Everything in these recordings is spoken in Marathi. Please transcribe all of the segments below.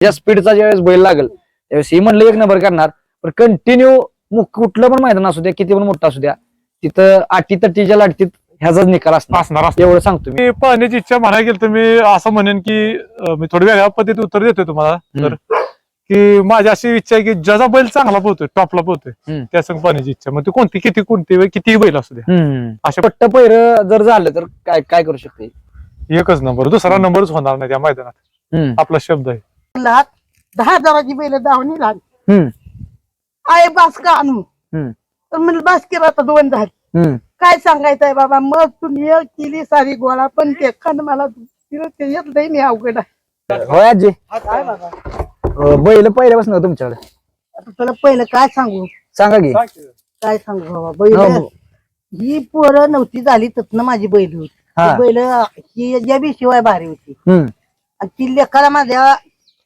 ज्या स्पीडचा ज्यावेळेस बैल लागेल त्यावेळेस ही म्हणलं एक नंबर करणार. पण कंटिन्यू कुठलं पण मैदान असू द्या किती पण मोठं असू द्या तिथं आटी तटीच्या लाटतीत ह्याचाच निकाल असणार. एवढं सांगतो मी. पाहण्याची इच्छा म्हणायला गेलं तर मी असं म्हणेन की मी थोडी वेगळ्या पद्धतीत उत्तर देतोय तुम्हाला. तर की माझी अशी इच्छा आहे की ज्याचा बैल चांगला पोहतोय टॉपला पोहतोय. त्या संग पाहण्याची इच्छा. मग ती कोणती किती कोणती किती बैल असू द्या. अशा पट्ट पैर जर झालं तर काय काय करू शकते? एकच नंबर दुसरा नंबरच होणार नाही त्या मैदानात. आपला शब्द आहे. लाख दहा हजाराची बैल दावणी लागली हम्म. आहे बास का आणू. तर म्हणलं बास केला आता दोन झाली. हम्म. काय सांगायचंय बाबा मग तुम्ही एक केली सारी गोळा पण ते खंड मला तिला ते येत नाही मी अवघड आहे. होय आजी? काय बाबा? अं, बैल पहिल्यापासून होतं तुमच्याकडे? आता तुला पहिलं काय सांगू? सांगा की. काय सांगू बाबा? बैल हो. ही. पोरं नव्हती झाली तत्न माझी बैल होती. हा. ती बैल ही ज्या बी शिवाय भारी होती. हम्म. आणि ती लेखाला माझ्या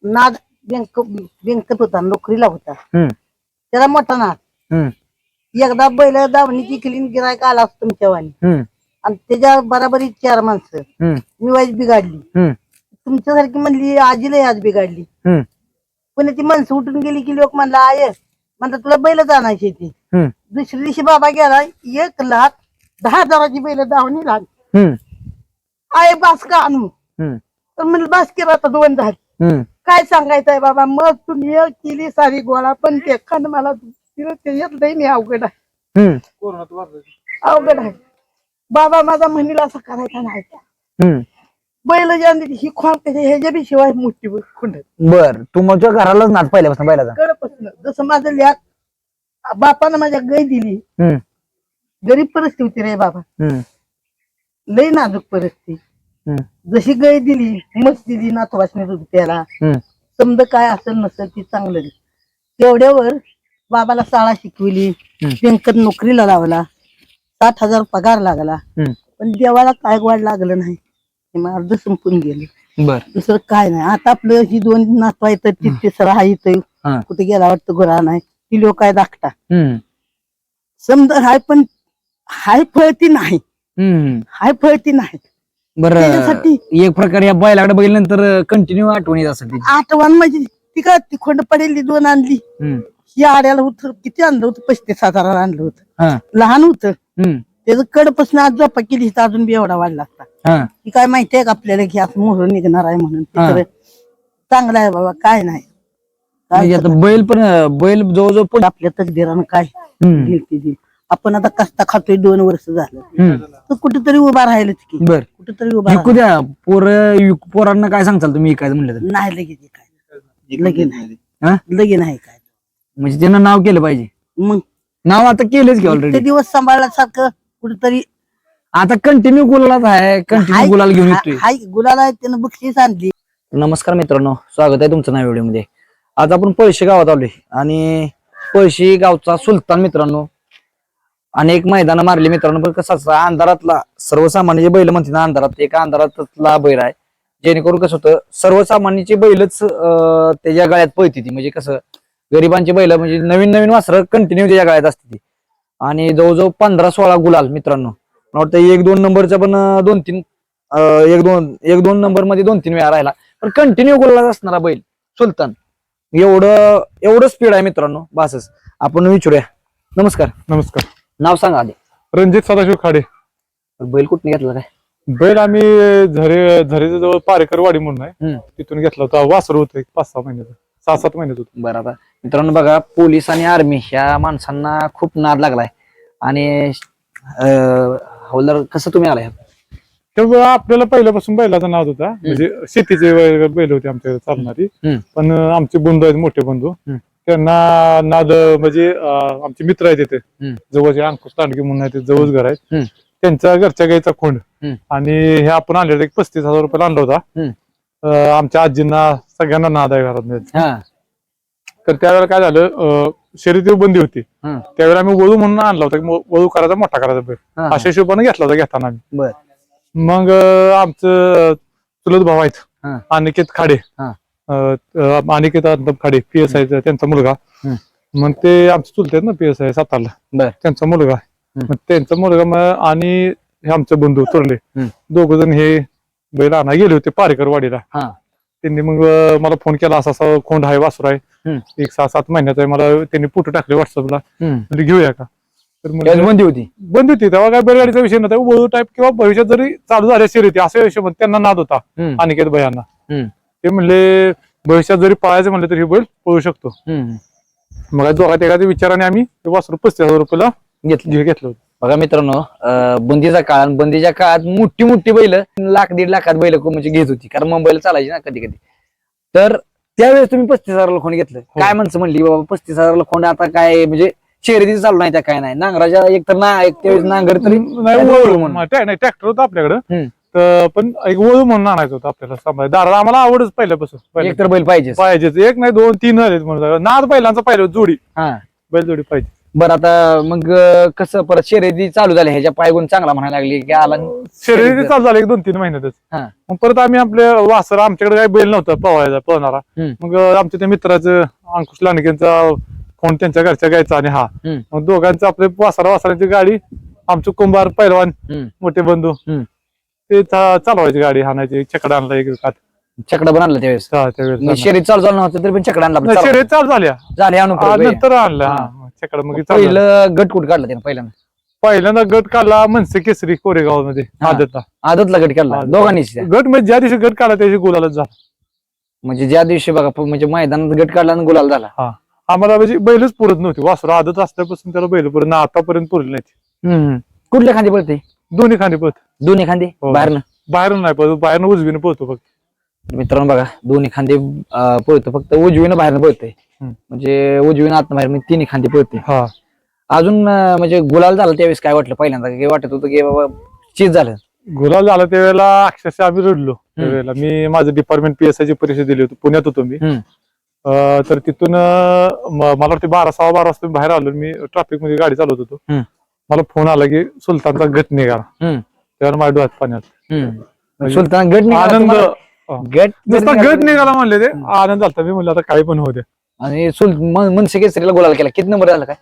नाद बँक बँकेत होता नोकरीला होता. त्याला मोठा नाद. एकदा बैल दावणीची क्लीन गिरायक आला असतो तुमच्या वाणी. आणि त्याच्या बराबरी चार माणसं. मी वाईज बिघाडली. तुमच्यासारखी म्हणली आजीला आज बिघाडली. पुण्याची माणसं उठून गेली की लोक म्हणला आय म्हणलं तुला बैलच आणायची ती हम्म. दुसऱ्या दिवशी बाबा गेला एक लाख दहा हजाराची बैल दावणी लागली. आय बास का आणू. तर म्हणलं बास केला आता दोन झाली. काय सांगायचंय बाबा मग तुम्ही एक केली सारी गोळा पण ते खंड मला तिला ते येत नाही मी अवघड आहे हम्म. अवघड आहे बाबा माझा म्हणीला असं करायचा नाही हम्म. बैल ज्या ही खोण ह्याच्या बी शिवाय मोठी खुंड बर तुमच्या घरालाच नाद पहिल्यापासून कडपासून जसं माझं ल्याक बापानं माझ्या गाय दिली हम्म. गरीब परिस्थिती होती रे बाबा हम्म. लय नाजूक परिस्थिती. जशी गाय दिली मस्त दिली नातवासने दूध त्याला हम्म. समजा काय असेल नसेल ती चांगलं दिली. तेवढ्यावर बाबाला शाळा शिकविली. बँकेत नोकरीला लावला साठ हजार पगार लागला. पण देवाला काय वाढ लागलं नाही मग अर्ध संपून गेलं बर दुसरं काय नाही आता आपलं ही दोन नातवा येतात ती तिसरा हा इथं हा. कुठे गेला वाटतं गुरा नाही ती लोक काय दाखटा हम्म. समजा हाय पण हाय फळती नाही. हाय फळती नाही बर त्याच्यासाठी एक प्रकारे या बैलाकडे बघितल्यानंतर कंटिन्यू आठवण येत असेल. आठवण म्हणजे ती का ती खोंड पडेल दोन आणली हम्म. ही आड्याला होत किती आणलं होतं पस्तीस हजाराला आणलं होतं हा. लहान होतं हम्म. त्याचं कडपासून आज झोपा केली तर अजून बी एवढा वाढला असता हा. ती काय माहिती आहे का आपल्याला की असं मोहर निघणार आहे म्हणून ते हा. चांगलं आहे बाबा काय नाही म्हणजे आता बैल पण बैल जवळजवळ पण आपल्या तकदीरानं काय हम्म. दिल ते दिल आपण आता कस्ता खातोय दोन वर्ष झालं. तर कुठेतरी उभा राहिलं की बर. कुठेतरी उभा विकू द्या. पोर पोरांना काय सांगताल तुम्ही? काय म्हणलं तर. राहिलं. नाही लगेच काय लगेच नाही. हा? लगेच नाही काय म्हणजे त्यांना नाव केलं पाहिजे. मग? नाव आता केलंच की ते ऑलरेडी दिवस सांभाळल्यासारखं कुठेतरी आता कंटिन्यू गुलालाच आहे. कंटिन्यू गुलाल घेऊन येतोय. हाय, गुलाला त्यानं बक्षीस आणली. नमस्कार मित्रांनो. स्वागत आहे तुमचं नव्या व्हिडिओमध्ये. आज आपण पळशी गावात आलोय. आणि पळशी गावचा सुलतान मित्रांनो अनेक मैदान मारले मित्रांनो पण कसं असतं अंधारातला सर्वसामान्य जे बैल म्हणते ना अंधारात एका अंधारातला बैल आहे. जेणेकरून कसं होतं सर्वसामान्यची बैलच त्याच्या गळ्यात पळती ती. म्हणजे कसं गरिबांची बैल म्हणजे नवीन नवीन वासरं कंटिन्यू त्याच्या गळ्यात असते ती. आणि जवळजवळ पंधरा सोळा गुलाल मित्रांनो. मला वाटतं एक दोन नंबरचा पण दोन तीन एक दोन एक दोन नंबरमध्ये दोन तीन वेळा राहिला. पण कंटिन्यू गुलाल असणारा बैल सुलतान. एवढं एवढं स्पीड आहे मित्रांनो बासच. आपण विचारूया. नमस्कार. नमस्कार. नाव सांगा आधी. रणजित सदाशिव खाडे. बैल कुठने घेतला काय बैल आम्ही झरे झरेच्या जवळ पारेकर वाडी म्हणून आहे. हम्म. तिथून घेतला होता. वासरू होतं एक पाच सहा महिन्याचं. सहा सात महिन्यात होतं. बरं आता. मित्रांनो बघा पोलीस आणि आर्मी ह्या माणसांना खूप नाद लागलाय. आणि अं, हवालदार कसं तुम्ही आलाय? तेव्हा आपल्याला पहिल्यापासून बैलाचा नाव होता. म्हणजे शेतीचे बै- बैल होते आमच्या चालणारी. हम्म. पण अं, आमचे बंधू आहेत मोठे बंधू. हम्म. त्यांना नाद म्हणजे अं, आमचे मित्र आहेत तिथे हम्म. जवळचे अंकुश तांडगे म्हणून आहे ते जवळच घर आहेत हम्म. त्यांच्या घरच्या गाईचा खोंड हम्म. आणि हे आपण आणलेला एक पस्तीस हजार रुपयाला आणला होता हम्म. अं, आमच्या आजींना सगळ्यांना नाद आहे घरात हा तर त्यावेळेला काय झालं अं, शर्यती बंदी होती हम्म. त्यावेळेला आम्ही वळू म्हणून आणला होता की मो- वळू करायचा मोठा करायचा बैल हा. अशा हिशोबाने घेतला होता घेताना आम्ही बर मग अं, आमचं चुलत भाऊ आहेत हा. अनिकेत खाडे हा. Aniket Khade P S I त्यांचा मुलगा. मग ते आमचे चुलते ना पी एस आय सातारला. त्यांचा मुलगा. मग त्यांचा मुलगा मग आणि हे आमचे बंधू हम्म. दोघ जण हे बैल आणा गेले होते पारेकर वाडीला त्यांनी मग मला फोन केला असा असा खोंड आहे वासुर आहे. एक सहा सात महिन्याचा आहे मला त्यांनी फोटो टाकले व्हॉट्सअपला. म्हणजे घेऊया का तर बंदी होती बंद होती तेव्हा काय बैलगाडीचा विषय नव्हता टाईप किंवा भविष्यात जरी चालू झाल्या शर्यती असा विषय त्यांना नाद होता. अनिकेत भयांना. ते म्हणले भविष्यात जरी पळायचं म्हणलं तरी हे बैल पळू शकतो. मग दोघात एखाद्या विचाराने आम्ही ते वासरू पस्तीस हजार रुपयाला घेतलं. घेतलं होतं. बघा मित्रांनो बंदीचा काळ आणि बंदीच्या काळात मोठी मोठी बैल लाख दीड लाखात बैल म्हणजे घेत होती. कारण मुंबईला चालायची ना कधी कधी. तर त्यावेळेस तुम्ही पस्तीस हजाराला खोंड घेतलं. हो. काय माणसं म्हणली बाबा पस्तीस हजाराला खोंड आता काय म्हणजे शर्यतीचं चालू नाही त्या काय नाही. नांगराच्या एक तर ना एक त्यावेळेस नांगर तरी ट्रॅक्टर होतं आपल्याकडं. तर पण एक वळू म्हणून आणायचं होतं आपल्याला सांभाळ दाराला आम्हाला आवडच पहिल्यापासून. पहिल्या- एक तर बैल पाहिजे पाहिजेच. एक नाही दोन तीन झालेत म्हणून नाद बैलांचा पाहिजे जोडी. हा. बैल जोडी पाहिजे. बरं आता मग अं, कसं परत शर्यती चालू झाल्या ह्याच्या पायगुण चांगला म्हणायला लागली की आला शर्यती चालू झाले एक दोन तीन महिन्यातच. हा. मग परत आम्ही आपले वासर आमच्याकडे काही बैल नव्हता पवायचा पळणारा. हम्म. मग अं, आमच्या त्या मित्राचं अंकुश लांडगेंचा फोन त्यांच्या घरच्या घ्यायचा आणि हा. हम्म. मग दोघांचं आपले वासरा वासरांची गाडी आमचं कुंभार पैलवान हम्म. मोठे बंधू. हम्म. ते चा- चालवायची गाडी हाणायची छकडा आणला एक विकात चकडा पण आणला त्यावेळेस? हा, त्यावेळेस मग आणला. शर्यत चालू झालं नव्हतं तरी पण चकडा आणला नाही, शर्यत चालू झाल्या झाले. आ, अनुभव नंतर आणलं. हा. छकडा मग चालू झालं. पहिलं गट कुठ काढला त्यानं पहिल्यांदा? पहिल्यांदा गट काढला मनसे केसरी कोरेगावमध्ये हा. आदतला. आदतला गट काढला आदत. दोघांनीच त्या. गट म्हणजे ज्या दिवशी गट काढला त्याची गुलालच झाला. म्हणजे ज्या दिवशी बघा प- म्हणजे मैदानात गट काढला आणि गुलाल झाला. आम्हाला म्हणजे बैलच पुरत नव्हती. वासरू आदत असल्यापासून त्याला बैल पुरत ना आतापर्यंत पुरली नाही कुठल्या खांदी पळते? दोन्ही खांदे पळत. दोन्ही खांदे? हो. बाहेरनं? बाहेरून नाही पळत बाहेरनं उजवीने पळतो फक्त. मित्रांनो बघा दोन्ही खांदे अं, पळतो. फक्त उजवीनं बाहेरनं पळतोय. हम्म. म्हणजे उजवीनं आत बाहेर म्हणजे तिन्ही खांदे पळते हा. अजून अं, म्हणजे गुलाल झाला त्यावेळेस काय वाटलं पहिल्यांदा? की वाटत होतं की बाबा चीज झालं? गुलाल झाला त्यावेळेला अक्षरशः आम्ही रडलो. त्यावेळेला मी माझं डिपार्टमेंट पीएसआय ची परीक्षा दिली होती. पुण्यात होतो मी. हम्म. अं, तर तिथून अं, म- मला वाटतं बारा सहा बारा वाजता मी बाहेर आलो मी ट्रॅफिकमध्ये गाडी चालवत होतो. हम्म. मला फोन आला की सुलतानचा गट निघाला. त्यावर माझ्या डोळ्यात पाण्यात हम्म. सुलतान गट निघाला आनंद तुम्हाला? हा. गट नुसता गट निघाला म्हणले ते. आनंद झाला मी म्हणलं आता काही पण होते आणि सुल मन- मनसे केसरीला गुलाल केला. किती नंबर झाला काय?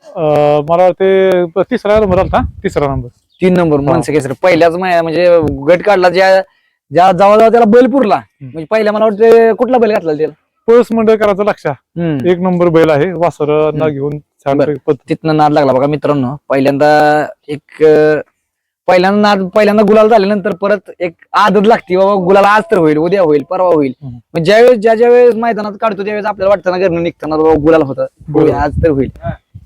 मला वाटते तिसरा नंबर आलता तिसरा नंबर. तीन नंबर मनसे केसरी पहिल्याच मा- म्हणजे गट काढला ज्या ज्या जवळ जवळ त्याला बैल पुरला. म्हणजे पहिल्या मला वाटतं कुठला बैल घातला त्याला? पळस मंडळकरांचं लक्ष. हम्म. एक नंबर बैल आहे. वासरांना घेऊन बरं. तिथनं नाद लागला बघा मित्रांनो. पहिल्यांदा एक अं, पहिल्यांदा नाद पहिल्यांदा गुलाल झाल्यानंतर परत एक आदत लागते बाबा गुलाल आज तर होईल उद्या होईल परवा होईल. हम्म. मग ज्यावेळेस ज्या ज्या वेळेस मैदानात काढतो त्यावेळेस आपल्याला वाटतं ना घरनं निघताना बाबा गुलाल होता. बरोबर. आज तर होईल.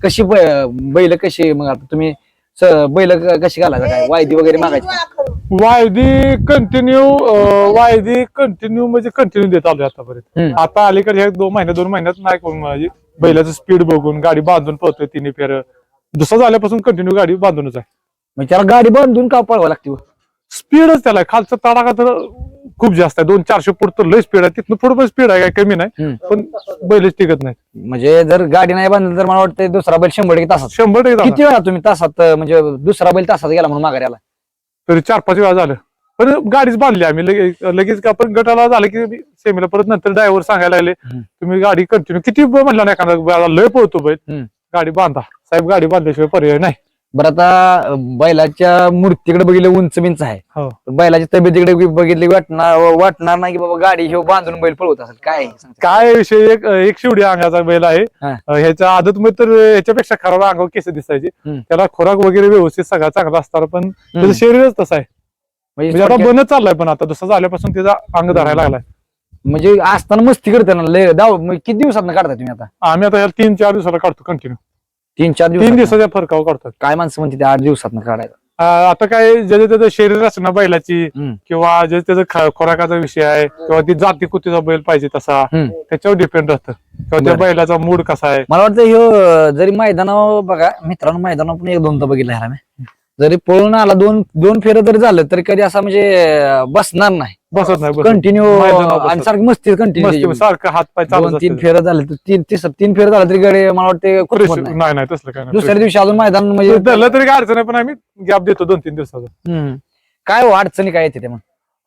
कशी ब- बैल कशी मग आता तुम्ही स- बैल क- कशी घालायचा काय? वायदी वगैरे मागायची वायदी कंटिन्यू वायदी कंटिन्यू म्हणजे कंटिन्यू देत आलोय आतापर्यंत. हम्म. आता अलीकडे ह्या दोन महिने दोन महिन्यात नाही कोण म्हणजे बैलाचं स्पीड बघून गाडी बांधून पळतोय तिन्ही फेर. दुसरा झाल्यापासून कंटिन्यू गाडी बांधूनच आहे. म्हणजे त्याला गाडी बांधून का पळवा लागते हो? स्पीडच त्याला आहे. खालचा तडाखा तर खूप जास्त आहे. दोन चारशे फूट तर लय स्पीड आहे. तिथनं पुढे पण स्पीड आहे काय कमी नाही. हम्म. पण बैलच टिकत नाही म्हणजे जर गाडी नाही बांधली तर मला वाटतं दुसरा बैल शंभर टक्के तासात. शंभर टक्के. किती वेळा तुम्ही तासात म्हणजे दुसरा बैल तासात गेला म्हणून माघारी आला तरी चार पाच वेळा झालं. पण गाडीच बांधली आम्ही. लगेच लगेच का पण गटाला झालं की सेमीला परत नंतर ड्रायव्हर सांगायला लागले. तुम्ही गाडी कंटिन्यू किती म्हणला नाही एखादा लय पळतो बैल. गाडी बांधा. साहेब गाडी बांधल्याशिवाय पर्याय नाही. बरं आता बैलाच्या मूर्तीकडे बघितलं उंच बिंच आहे. हो. पण बैलाची तब्येतीकडे बघितली वाटणार वाटणार नाही की बाबा गाडी हे बांधून बैल पळवत असेल. काय. काय विषय? एक एक शिवडी अंगाचा बैल आहे. ह्याच्या आदत मध्ये तर ह्याच्यापेक्षा खराब अंगावर केस दिसायचे. त्याला खोराक वगैरे व्यवस्थित सगळा चांगला असताना पण त्याचं शरीरच तसं आहे. म्हणजे म्हणजे आता थोडक्यात- बनत चाललाय पण आता दुसरा झाल्यापासून त्याचा अंग धरायला लागलाय. म्हणजे असताना मस्ती करते ना लय दाव म्हणजे किती दिवसात काढता तुम्ही आता? आम्ही आता तीन चार दिवसाला काढतो कंटिन्यू तीन चार तीन दिवस दिवसाच्या फरकावर काढतो काय माणसं म्हणते ते आठ दिवसात काढायचं? आता काय ज्याचं त्याचं शरीर रचना बैलाची हम्म. किंवा जे त्याचं ख- खोराकाचा विषय आहे किंवा ती जाती कुतीचा बैल पाहिजे तसा हम्म. त्याच्यावर डिपेंड राहतं किंवा त्या बरं. बैलाचा मूड कसा आहे. मला वाटतं ह्यो जरी मैदानावर बघा मित्रांनो मैदानावर पण एक दोनदा बघितलं ह्याला मी. जरी पळून आला दोन दोन फेरं जरी झालं तरी कधी असं म्हणजे बसणार नाही बसत नाही बसत. कंटिन्यू मैदानावर बसत. आणि सारखी मस्ती मस्त कंटिन्यू सारखं हात पाय दोन तीन फेरं झाले तर तीन तिसरं तीन फेरं झालं तरी गडे मला वाटते होत नाही. नाही नाही तसलं काय नाही दुसऱ्या दिवशी अजून मैदान म्हणजे धरलं तरी काय अडचण आहे पण आम्ही गॅप देतो दोन तीन दिवसाचा हम्म. काय हो अडचणी काय येते ते मग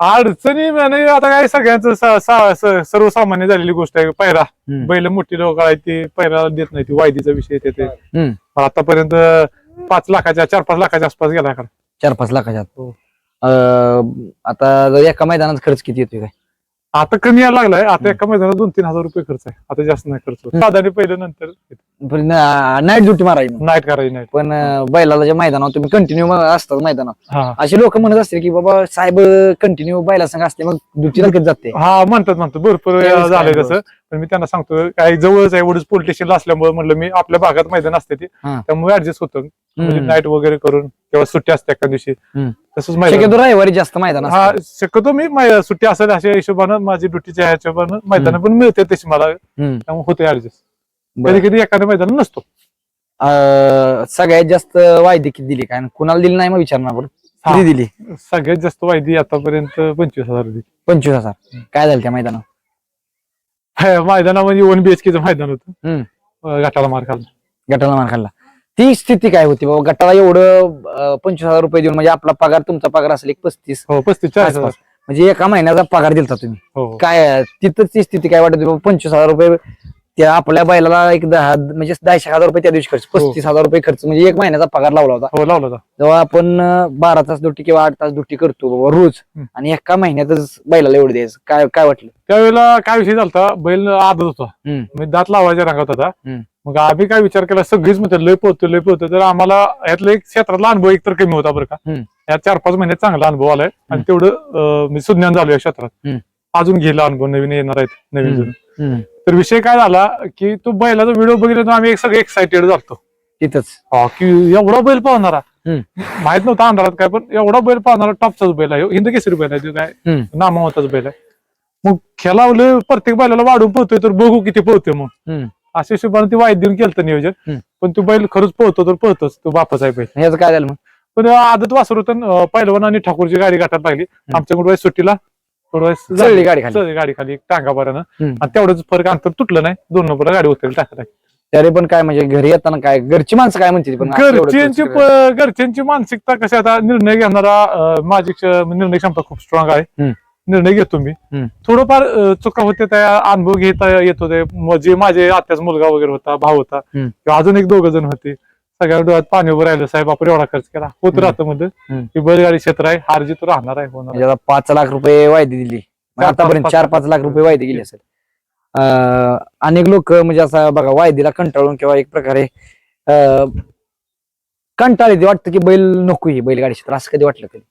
अडचणी म्हणजे आता काय सगळ्यांचं सा- सा- स- सर्वसामान्य झालेली गोष्ट आहे हम्म. बैल मोठी लोक आहेत ती पैरा देत नाही ती वायदीचा विषय येते ते हम्म. आतापर्यंत पाच लाखाच्या चार पाच लाखाच्या आसपास गेला का चार पाच लाखाच्या आत. हो. अं, आता जर एका मैदानात खर्च किती येतोय काय आता कमी यायला लागलाय. आता एका मैदानात दोन तीन हजार रुपये खर्च आहे. आता जास्त नाही खर्च. साधारण पहिलं नंतर नाईट ड्युटी मारायची मग. नाईट करायची नाही पण अं, बैलाला जे मैदानावर तुम्ही कंटिन्यू असतात मैदानावर. हा. असे लोक म्हणत असतील की बाबा साहेब कंटिन्यू बैला संघ असते मग ड्युटीला कधी जाते. हा म्हणतात म्हणतात. भरपूर वेळा त्यावेळेस काय झालंय? तसं. पण मी त्यांना सांगतो काही जवळच आहे वडूज पोलीस स्टेशनला असल्यामुळे म्हणलं मी आपल्या भागात मैदान असते ते. हा. त्यामुळे ऍडजस्ट होतं. म्हणजे हम्म. नाईट वगैरे करून किंवा सुट्टी असते एका दिवशी. तसंच मैदान. शक्यतो रविवारी जास्त मैदान हा. शक्यतो मी मै- सुट्टी असेल अशा हिशोबानं माझी ड्युटीच्या हिशोबानं मैदान पण मिळते तशी मला. हम्म. त्यामुळे होते ऍडजस्ट बरं. कधी कधी एखाद्या मैदान नसतो. अं, सगळ्यात जास्त वायदे किती दिली? काय कुणाला दिली नाही मग विचारणार आपण. हा. किती दिली? सगळ्यात जास्त वायदी आतापर्यंत पंचवीस हजार रुपये पंचवीस हजार. काय झालं त्या मैदानावर? हे मैदानामध्ये वन बीएचकेचं मैदान होतं. हम्म. अं, गटाला मार खाल्ला. गटाला मार खाल्ला. ती स्थिती काय होती बाबा गटाला एवढं पंचवीस हजार रुपये देऊन म्हणजे आपला पगार तुमचा पगार असेल एक पस्तीस हो पस्तीस चाळीस हजार. म्हणजे एका महिन्याचा पगार दिलता तुम्ही हो हो. काय तिथं ती स्थिती काय वाटत होती बाबा पंचवीस हजार रुपये त्या आपल्या बैलाला एक दहा म्हणजे दहा एक हजार रुपये त्या दिवशी खर्च हो. पस्तीस हजार रुपये खर्च म्हणजे एक महिन्याचा पगार लावला होता हो लावला होता जेव्हा आपण अं, बारा तास ड्युटी किंवा आठ तास ड्युटी करतो बाबा रोज हम्म. आणि एका महिन्यातच बैलाला एवढं द्यायचं काय काय वाटलं त्यावेळेला काय विषय झालता बैल आदत होता हम्म. मी दात लावायच्या रंगात होता हम्म. मग आम्ही काय विचार केला सगळीच म्हणते लय पोहतो लय पोहतो तर आम्हाला यातला एक क्षेत्रातला अनुभव एक तर कमी होता बरं का. या चार पाच महिन्यात चांगला अनुभव आलाय. आणि तेवढं मी सुज्ञान झालो या क्षेत्रात. अजून गेला अनुभव नवीन येणार आहेत नवीन. तर विषय काय झाला की तो बैलाचा व्हिडिओ बघितला तर आम्ही एक सगळे एक्साइटेड झालतो. तिथंच. की एवढा बैल पाहणारा. माहीत नव्हता अंधारात काय पण एवढा बैल पाहणारा टॉपचाच बैल आहे. हिंद केसरी बैल आहे तो काय. नामावताच बैल आहे. मग खेळावलं प्रत्येक बैलाला वाढून पोहतोय तर बघू किती पोहतोय मग. अशा हिशोबाने ती वाईट देऊन केलं नियोजन. पण तो बैल खरंच पोहतो तर पोहतोच तो बापाचा आहे बैल. ह्याचं काय झालं मग? पण आदत वासर होतं पहिलवान आणि ठाकूरची गाडी गाठात लागली. आमच्याकडे सुट्टीला थोडं. गाडी खाली. गाडी खाली टांगाभरानं हम्म. आणि तेवढंच फरक अंतर तुटलं नाही. दोन नंबर गाडी होते टाकत तरी पण काय म्हणजे घरी येताना काय घरची माणसं काय म्हणते पण असं घरच्यांची घरच्यांची मानसिकता कशी आता निर्णय घेणारा माझी निर्णय क्षमता खूप स्ट्रॉंग आहे. निर्णय घेतो मी. हम्म. थोडंफार अं, चुका होते त्या अनुभव घेता येत होते. म- जे माझे आत्याचा मुलगा वगैरे होता भाव होता हम्म. किंवा अजून एक दोघ जण होते. सगळ्या डोळ्यात पाणी उभं राहिलं. साहेब आपण एवढा खर्च केला. होत हम्म. राहतं मध्ये हम्म. की बैलगाडी क्षेत्र आहे. हार जितो राहणार आहे होणार आहे. आता पाच लाख रुपये वायदे दिली. मग चार- आतापर्यंत पाच- चार पाच. लाख रुपये वायदे गेले असेल. अं, अनेक लोक म्हणजे असं बघा वायदीला कंटाळून किंवा एक प्रकारे कंटाळ वाटतं की बैल नको ही बैलगाडी क्षेत्र असं कधी वाटलं कधी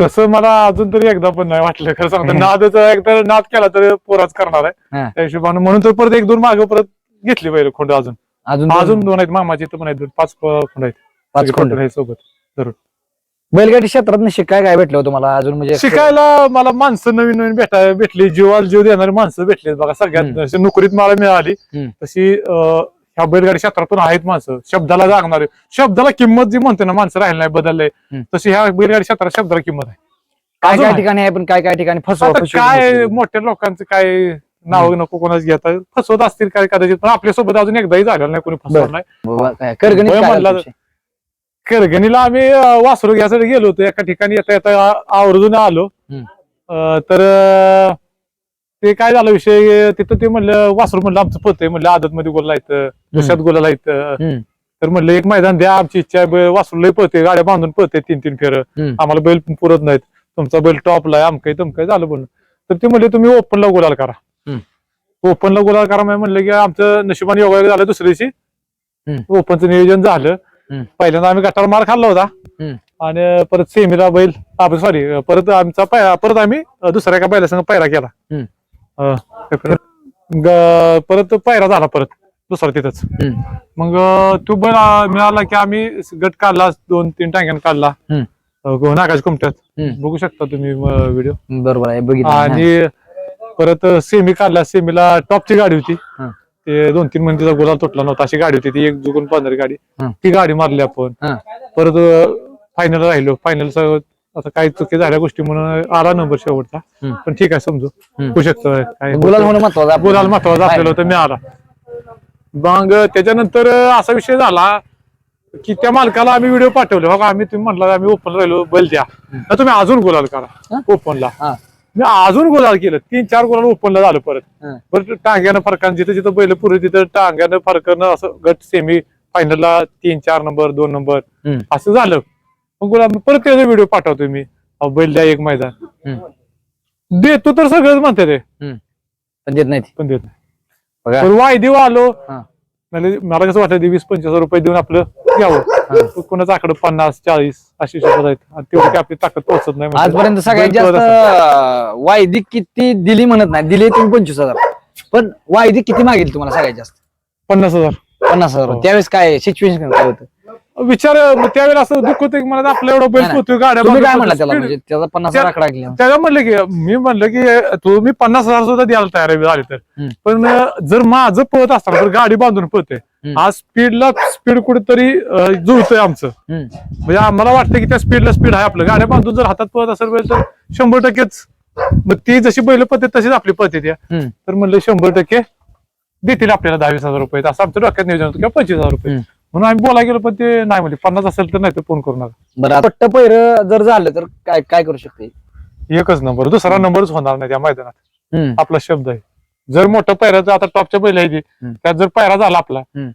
तसं मला अजून तरी एकदा पण नाही वाटलं खरं सांगतो. नादच एकदा नाद केला तर पोराच करणार आहे. त्या हिशोबाने म्हणून तर परत एक दोन मागे परत घेतली बैल खोंड अजून. अजून अजून दोन आहेत मामाची तर पण आहेत दोन, पाच खोंड आहेत. पाच खोंड. आहेत सोबत बैलगाडी क्षेत्रात शिकाय काय भेटलं होतं मला अजून म्हणजे शिकायला मला माणसं नवीन नवीन भेटाय भेटली जीवाला जीव देणारी माणसं भेटली बघा. सगळ्यात नोकरीत मला मिळाली. तशी ह्या बैलगाडी क्षेत्रात पण आहेत माणसं. शब्दाला जागणारे. शब्दाला किंमत जी म्हणते ना माणसं राहिली नाही बदलले. तशी ह्या बैलगाडी क्षेत्रात शब्दाला किंमत आहे. काय काय. ठिकाणी आहे पण काय काय ठिकाणी फसवा आता फसवी काय. मोठ्या लोकांचं काय नाव नको कोणाच घेता. फसवत असतील काय कदाचित पण आपल्यासोबत अजून एकदाही झालेलं नाही कोणी फसवत. नाही? करगणीला आम्ही वासरू घ्यायसाठी गेलो होतो. एका ठिकाणी येता येता आवर्जून आलो. तर ते काय झालं विषय तिथं ते म्हणलं वासरू म्हणलं आमचं पत आहे म्हणलं आदत मध्ये गोला येतं दुसऱ्यात गोला येतं. तर म्हणलं एक मैदान द्या आमची इच्छा वासरू लय पळते गाड्या बांधून पळते तीन तीन फेर. आम्हाला बैल पण पुरत नाहीत. तुमचा बैल टॉपला आमकाय तमकाय झालं बोलणं तर ते म्हणले तुम्ही ओपनला गुलाल करा. ओपनला गुलाल करा मी म्हणलं की आमचं नशिबाने योगा झालं दुसऱ्या दिवशी. ओपनचं नियोजन झालं. पहिल्यांदा आम्ही गटाला मार खाल्ला होता. आणि परत सेमीला बैल सॉरी परत आमचा परत आम्ही दुसऱ्या एका बैलासंग पायरा केला. ग- परत पायरा झाला परत दुसरा तिथंच हम्म. मग अं, तो बैल अं, मिळाला की आम्ही गट काढला दोन तीन टांग्यान काढला हम्म. अं, नागाच्या कुमट्यात हम्म. बघू शकता तुम्ही व्हिडिओ बरोबर आहे बघितलं आणि परत सेमी काढला सेमीला टॉपची गाडी होती हा. ते दोन तीन महिन्याचा गुलाल तुटला नव्हता अशी गाडी होती ती एक जुगून पंधरा गाडी हा. ती गाडी मारली आपण हा. परत फायनल राहिलो फायनलचा आता काही चुकी झाल्या गोष्टी म्हणून आला नंबर शेवटचा. पण ठीक आहे समजू. होऊ शकतं. काय गुलाल महत्वाचं. गुलाल महत्त्वाचा असलेलं होतं. मी आला. मग त्याच्यानंतर असा विषय झाला की त्या मालकाला आम्ही व्हिडिओ पाठवले. बघा आम्ही तुम्ही म्हटलं आम्ही ओपन राहिलो बैल द्या. तर तुम्ही अजून गुलाल? करा. ओपनला. मी अजून गुलाल केलं. तीन चार गुलाल ओपनला झालं परत. परत टांग्यानं फरकानं जिथं जिथं बैल पुढे तिथं टांग्यानं फरकानं असं गट सेमी फायनलला तीन चार नंबर दोन नंबर. असं झालं. मग परत त्याचा व्हिडिओ पाठवतो मी. अहो, बैल द्या एक मैदान. देतो तर सगळंच म्हणते ते. पण देत नाही. पण देत नाही. पण वायदेव आलो. मला कसं वाटलं वीस पंचवीस हजार रुपये देऊन आपलं घ्यावं कोणाचं आकडे पन्नास चाळीस अशी शोधत आहेत. आणि तेवढी आपली ताकद पोहोचत नाही. आजपर्यंत सगळ्यात जास्त वायदी किती दिली म्हणत नाही. दिली तुम्ही पंचवीस हजार. पण वायदी किती मागेल तुम्हाला सगळ्यात जास्त? पन्नास हजार. पन्नास हजार. हो. त्यावेळेस काय सिच्युएशन काय होतं? विचार त्यावेळेला असं दुःख होतं की मला आपलं एवढं बैल. पोहतोय गाड्या तुम्ही काय म्हणला त्याला म्हणजे त्याचा पन्नास त्या- हजार आकडा ऐकला त्याला म्हणलं की मी म्हणलं की तू मी पन्नास हजार सुद्धा द्यायला तयार आहे झाले तर. पण जर माझं पळत असताना तर गाडी बांधून पळते. आज स्पीडला स्पीड कुठेतरी जुळतंय आमचं. म्हणजे आम्हाला वाटतं की त्या स्पीडला स्पीड आहे आपलं गाड्या बांधून जर हातात पळत असेल बैल तर शंभर टक्केच मग ती जशी बैल पळते तशीच आपली पळते त्या. तर म्हणलं शंभर टक्के देतील आपल्याला दहा वीस हजार रुपये असं आमच्या डोक्यात नियोजन होतं किंवा पंचवीस हजार रुपये. म्हणून आम्ही बोला गेलो पण ते नाही म्हणजे पन्नास असेल तर नाही तर फोन करू नका. बरं पट्ट पैर जर झालं तर काय काय करू शकते? एकच नंबर. दुसरा नंबरच होणार नाही त्या मैदानात. हम्म. आपला शब्द आहे. जर मोठं पायऱ्याचं आता टॉपच्या पहिल्या आहे हम्म. त्यात जर पायरा झाला आपला हम्म.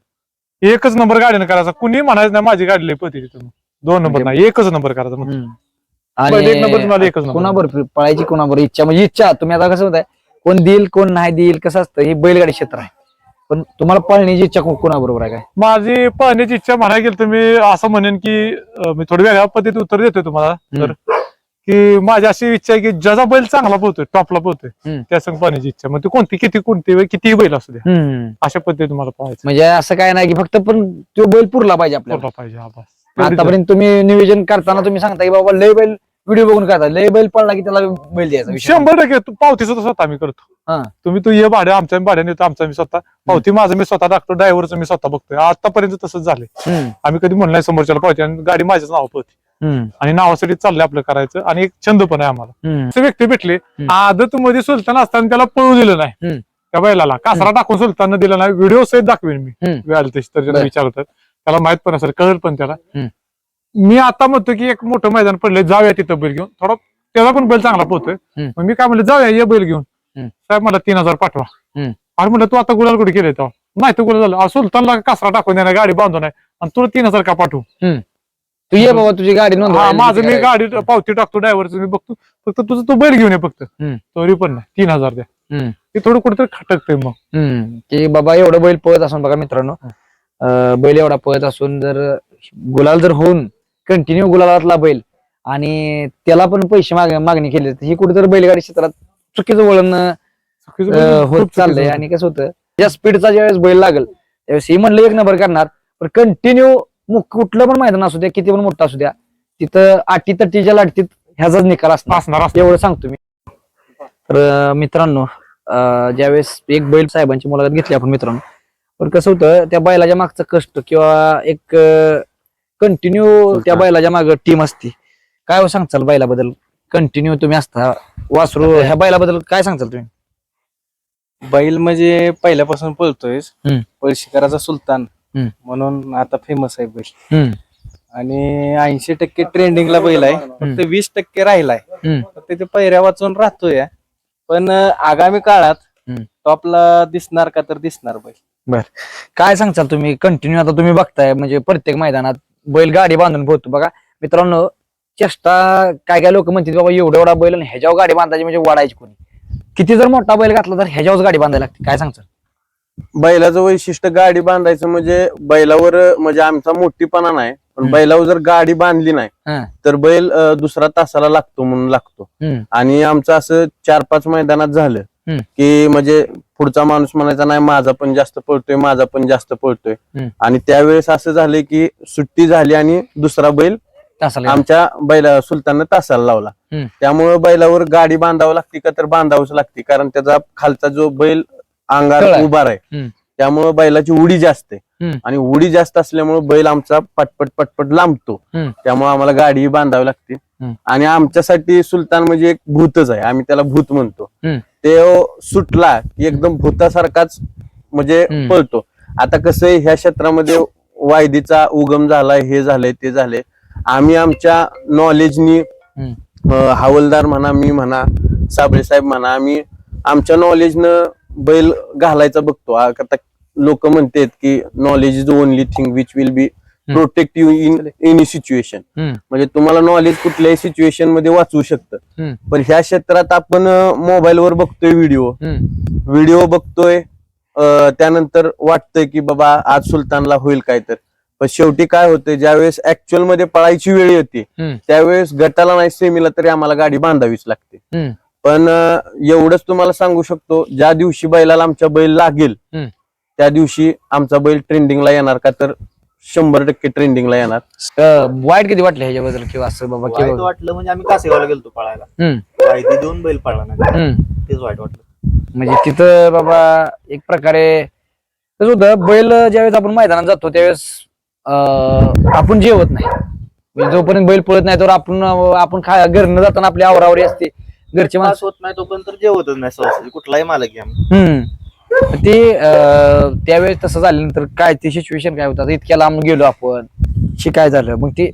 एकच नंबर गाडीनं करायचा. कुणी म्हणायचं नाही माझी गाडी लई पळते तिथून दोन नंबर म्हणजे- नाही एकच नंबर करायचा मग हम्म. पहिले एक नंबर आणि एकच नंबर. कोणाबर पळायची कोणाबर इच्छा म्हणजे इच्छा. तुम्ही आता कसं होत कोण देईल कोण नाही देईल कसं असतं? हे बैलगाडी क्षेत्र आहे. पण तुम्हाला पळण्याची इच्छा को- कोणाबरोबर आहे काय? माझी पळण्याची इच्छा म्हणायला गेलं तर मी असं म्हणेन की अं, मी थोडी वेगळ्या पद्धतीत उत्तर देतोय तुम्हाला. तर की माझी अशी इच्छा आहे की ज्याचा बैल चांगला पोहतोय टॉपला पोहतोय हम्म. त्या संग पाहण्याची इच्छा मग ती कोणती किती कोणती कितीही बैल असू द्या. हम्म. अशा पद्धतीने तुम्हाला पाहायचं म्हणजे असं काय नाही की फक्त पण तो बैल पुरला पाहिजे आपल्याला. पाहिजे हा बस. आतापर्यंत तुम्ही नियोजन करताना तुम्ही सांगता की बाबा लय बैल व्हिडिओ बघून करता लय बैल पडला की त्याला बैल द्यायचा विषय शंभर टक्के तू पावतीचं स्वतः मी करतो हा. तुम्ही तू ये भाड्या आमच्या भाड्याने येतो आमचा मी स्वतः पावती माझं मी स्वतः टाकतो ड्रायव्हरचं मी स्वतः बघतोय आतापर्यंत तसंच झालंय हम्म. आम्ही कधी म्हणलं नाही समोरच्याला पावती आणि गाडी माझ्याच नाव पळते हम्म. आणि नावासाठी चाललंय आपलं करायचं आणि एक छंद पण आहे आम्हाला हम्म. असे व्यक्ती भेटले आदत मध्ये सुलतान असताना त्याला पळू दिलं नाही. त्या बैलाला कासरा टाकून सुलतान दिला नाही व्हिडिओ सहित दाखवेन मी हम्म. वेळ आली तशी तर बरं. ज्याला विचारतात त्याला माहीत पण असेल कळेल पण त्याला हम्म. मी आता म्हणतो की एक मोठं मैदान पडलंय जाऊया तिथं बैल घेऊन. थोडा त्याला पण बैल चांगला पोहतोय. मग मी काय म्हणलं जाऊया ये बैल घेऊन. साहेब मला तीन हजार पाठवा. आणि म्हणलं तू आता गुलाल कुठे केले तेव्हा? नाही तर गुलाल झालं. सुलतानला कासरा टाकून देणार गाडी बांधून आहे. आणि तुला तीन हजार का पाठवू? तू ये बाबा तुझी गाडी माझं मी गाडी पावती टाकतो ड्रायव्हरचं मी बघतो. फक्त तुझं तू बैल घेऊन ये फक्त. तरी पण नाही तीन हजार द्या. ते थोडं कुठेतरी खटकतंय मग. की बाबा एवढं बैल पळत असून बघा मित्रांनो बैल एवढा पळत असून जर गुलाल जर होऊन कंटिन्यू गुलालातला बैल. आणि त्याला पण पैसे माग मागणी केली तर ही कुठेतरी बैलगाडी क्षेत्रात चुकीचं वळण अं, होत चाललंय. आणि कसं होतं ज्या स्पीडचा ज्यावेळेस बैल लागल त्यावेळेस ही म्हणलं एक नंबर करणार. पण कंटिन्यू कुठलं पण मैदान असू द्या किती पण मोठं असू द्या तिथं आटी तटीच्या लाटतीत ह्याचाच निकाल असणार. असणार असणार. एवढं सांगतो मी. तर अं, मित्रांनो अं, ज्यावेळेस एक बैल साहेबांची मुलाखत घेतली आपण मित्रांनो. पण कसं होतं त्या बैलाच्या मागचं कष्ट किंवा एक कंटिन्यू त्या बैलाच्या माग टीम असते. काय हो सांगचाल बैलाबद्दल? कंटिन्यू तुम्ही असता वासरू ह्या बैलाबद्दल काय सांगचाल तुम्ही? बैल म्हणजे पहिल्यापासून पळतोय हम्म. पळशीकराचा सुलतान. हम्म. म्हणून आता फेमस आहे बैल. हम्म, आणि ऐंशी टक्के ट्रेंडिंगला बैल आहे. फक्त वीस टक्के राहिलाय. हम्म, फक्त ते पैऱ्या वाचून राहतोय. पण अं, आगामी काळात हम्म. टॉपला दिसणार का तर दिसणार बैल. काय सांगचाल तुम्ही? कंटिन्यू आता तुम्ही बघताय. म्हणजे प्रत्येक मैदानात बैल गाडी बांधून पोहतो बघा मित्रांनो चेष्टा काय काय लोक म्हणतात बाबा एवढा एवढा बैल आणि ह्याच्यावर गाडी बांधायची म्हणजे वाढायची कोणी किती जर मोठा बैल घातला तर ह्याच्यावर गाडी बांधायला लागते काय सांगचाल बैलाचं वैशिष्ट्य गाडी बांधायचं म्हणजे बैलावर म्हणजे आमचा मोठीपणा नाही पण. बैलावर जर गाडी बांधली नाही. तर बैल दुसरा तासाला लागतो म्हणून लागतो. आणि आमचं असं चार पाच मैदानात झालं. की म्हणजे पुढचा माणूस म्हणायचा नाही माझा पण जास्त पळतोय माझा पण जास्त पळतोय हम्म. आणि त्यावेळेस असं झालंय की सुट्टी झाली आणि दुसरा बैल तासाला आमच्या बैला सुलताननं तासाला लावला हम्म. त्यामुळे बैलावर गाडी बांधावं लागते का तर बांधावंच लागते कारण त्याचा खालचा जो बैल अंगार आहे. उभा आहे हम्म. त्यामुळे बैलाची उडी जास्त आहे. आणि उडी जास्त असल्यामुळे बैल आमचा पटपट पटपट लांबतो. त्यामुळे आम्हाला गाडी बांधावी लागते. आणि आमच्यासाठी सुलतान म्हणजे एक भूतच आहे. आम्ही त्याला भूत म्हणतो. ते सुटला की एकदम भूतासारखाच म्हणजे. पळतो. आता कसं आहे ह्या क्षेत्रामध्ये वायदीचा उगम झालाय हे झालंय ते झालंय. आम्ही आमच्या नॉलेजनी हवालदार म्हणा मी म्हणा साबळे साहेब म्हणा आम्ही आमच्या नॉलेजनं बैल घालायचा बघतो. आता लोक म्हणतात की knowledge is only thing which will be protective in any situation. म्हणजे तुम्हाला नॉलेज कुठल्याही सिच्युएशनमध्ये वाचवू शकतं. पण ह्या क्षेत्रात आपण मोबाईलवर बघतोय व्हिडिओ. व्हिडिओ बघतोय त्यानंतर वाटतंय की बाबा आज सुलतानला होईल काय तर पण शेवटी काय होतंय ज्यावेळेस ऍक्च्युअलमध्ये पळायची वेळ येते. त्यावेळेस गटाला नाही सेमीला तरी आम्हाला गाडी बांधावीच लागते. पण एवढंच तुम्हाला सांगू शकतो ज्या दिवशी बैलाला आमच्या बैल लागेल. त्या दिवशी आमचा बैल ट्रेंडिंगला येणार का तर शंभर टक्के ट्रेंडिंगला येणार. वाईट कधी वाटलं ह्याच्याबद्दल किंवा असं बाबा वाईट किंवा वाटलं म्हणजे आम्ही कासेगावला गेलतो पळायला. हम्म. वायदी देऊन बैल पळला नाही. हम्म. तेच वाईट वाटलं. म्हणजे तिथं बाबा एक प्रकारे कसं होतं बैल ज्यावेळेस आपण मैदानात जातो त्यावेळेस अं, आपण जेवत नाही. म्हणजे जोपर्यंत बैल पळत नाही तर आपण आपण खा घरनं जाताना आपली आवरावरी असते. घरचे माणसं होत नाही तोपर्यंत तर जेवतच नाही सहसा. कुठलाही मालक घ्या. हम्म. ते त्यावेळेस तसं झाल्यानंतर काय ते सिच्युएशन काय होतं? इतक्या लांब गेलो आपण. शिकाय झालं? मग ते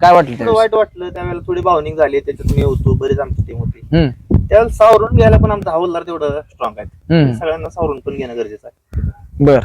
काय वाटलं थोडं त्यावेळेस? वाईट वाटलं. त्यावेळेला थोडी भावनिक झाली त्याच्यात मी होतो बरीच आमची टीम होती. हम्म, त्यावेळेला सावरून घ्यायला पण आमचा हवालदार तेवढं स्ट्रॉंग आहे. हम्म. सगळ्यांना सावरून पण घेणं गरजेचं आहे. बर.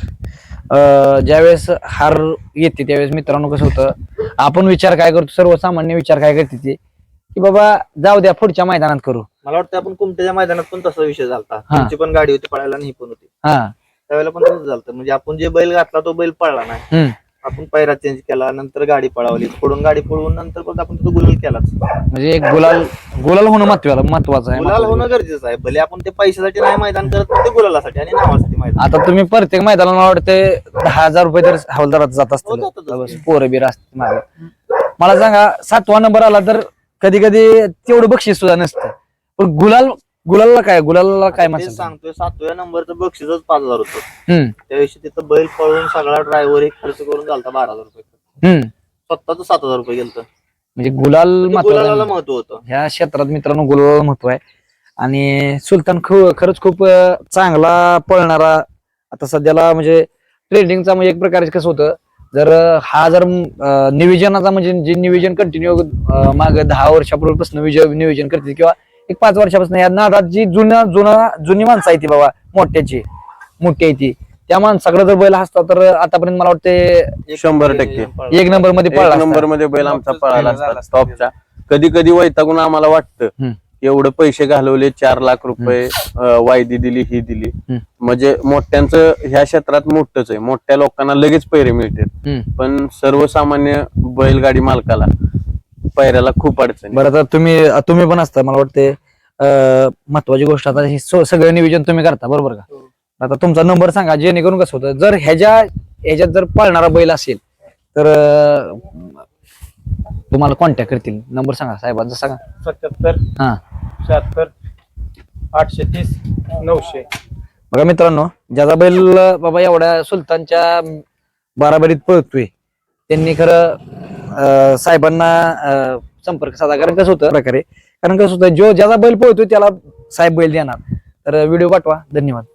अं, ज्यावेळेस हार येते त्यावेळेस मित्रांनो कसं होतं आपण विचार काय करतो? सर्वसामान्य विचार काय करते ते? की बाबा जाऊ द्या पुढच्या मैदानात करू. मला वाटतं आपण कुमट्याच्या मैदानात पण तसा विषय झालता. हा. त्यांची पण गाडी होती पळायला आणि ही पण होती. हा. त्यावेळेला पण तसंच झालं म्हणजे आपण जे बैल घातला तो बैल पळला नाही. हम्म. आपण पैरा चेंज केला नंतर गाडी पळवली. पडून गाडी पळवून नंतर पण आपण तो गुलाल केलाच. म्हणजे एक गुलाल गुलाल होणं महत्वाचं महत्वाचं आहे गुलाल होणं गरजेचं आहे. भले आपण ते पैशासाठी नाही मैदान करत पण ते गुलालासाठी आणि नावासाठी मैदान आता तुम्ही प्रत्येक मैदानाला मला वाटते दहा हजार रुपये तर हवालदारात जात हो, असतील. जातातच. बस, पोरं बिर असतील मागं. मला सांगा सातवा नंबर आला तर कधी कधी तेवढं बक्षीस सुद्धा नसतं. पण गुलाल गुलालला काय? गुलालला काय म्हणतात सांगतोय सातव्या नंबरचं बक्षीसच पाच हजार होतं. हम्म. त्या दिवशी तिथं बैल पळून सगळा ड्रायव्हर एक खर्च करून झालता बारा हजार रुपये हम्म. स्वतःच सात हजार रुपये गेलं म्हणजे गुलाल गुलाला महत्त्वाचा महत्त्व होतं. ह्या क्षेत्रात मित्रांनो गुलाल महत्त्व आहे. आणि सुलतान खू खरंच खूप अं, चांगला पळणारा आता सध्याला म्हणजे ट्रेंडिंगचा म्हणजे एक प्रकारे कसं होतं जर अं, हा जर अं, नियोजनाचा म्हणजे जे नियोजन कंटिन्यू माग दहा वर्षापूर्वीपासून विजय नियोजन करते किंवा एक पाच वर्षापासून या नादात जी जुन्या जुना जुनी माणसं आहे ती बाबा मोठ्याची मोठी आहे ती त्या माणसाकडे जर बैल असता तर आतापर्यंत मला वाटते एक शंभर नंबर टक्के. पळाला. एक नंबरमध्ये पळला नंबर. मध्ये बैल आमचा पळाला बैल झाला असता असता टॉपचा कधी कधी वैतागून आम्हाला वाटतं. एवढं पैसे घालवले चार लाख रुपये वायदी दिली ही दिली. म्हणजे मोठ्यांचं ह्या क्षेत्रात मोठंच आहे मोठ्या लोकांना लगेच पैरे मिळतात. पण सर्वसामान्य बैलगाडी मालकाला पैऱ्याला खूप अडचण. बरं आता तुम्ही तुम्ही पण असता मला वाटते अं, महत्वाची गोष्ट आता हे सो- सगळं नियोजन तुम्ही करता बरोबर का? हो. आता तुमचा नंबर सांगा जेणेकरून कसं होतं जर ह्याच्या ह्याच्यात जर पळणारा बैल असेल तर अं, तुम्हाला कॉन्टॅक्ट करतील. नंबर सांगा साहेबांचा सांगा. सत्याहत्तर हा. शहात्तर आठशे तीस नऊशे. बघा मित्रांनो ज्याचा बैल बाबा एवढ्या सुलतानच्या बाराबरीत पळतोय त्यांनी खरं अं, साहेबांना अं, संपर्क साधा. कारण कसं होतं प्रकारे. कारण कसं होतं जो ज्याचा बैल पळतोय त्याला साहेब बैल देणार. तर व्हिडिओ पाठवा. धन्यवाद.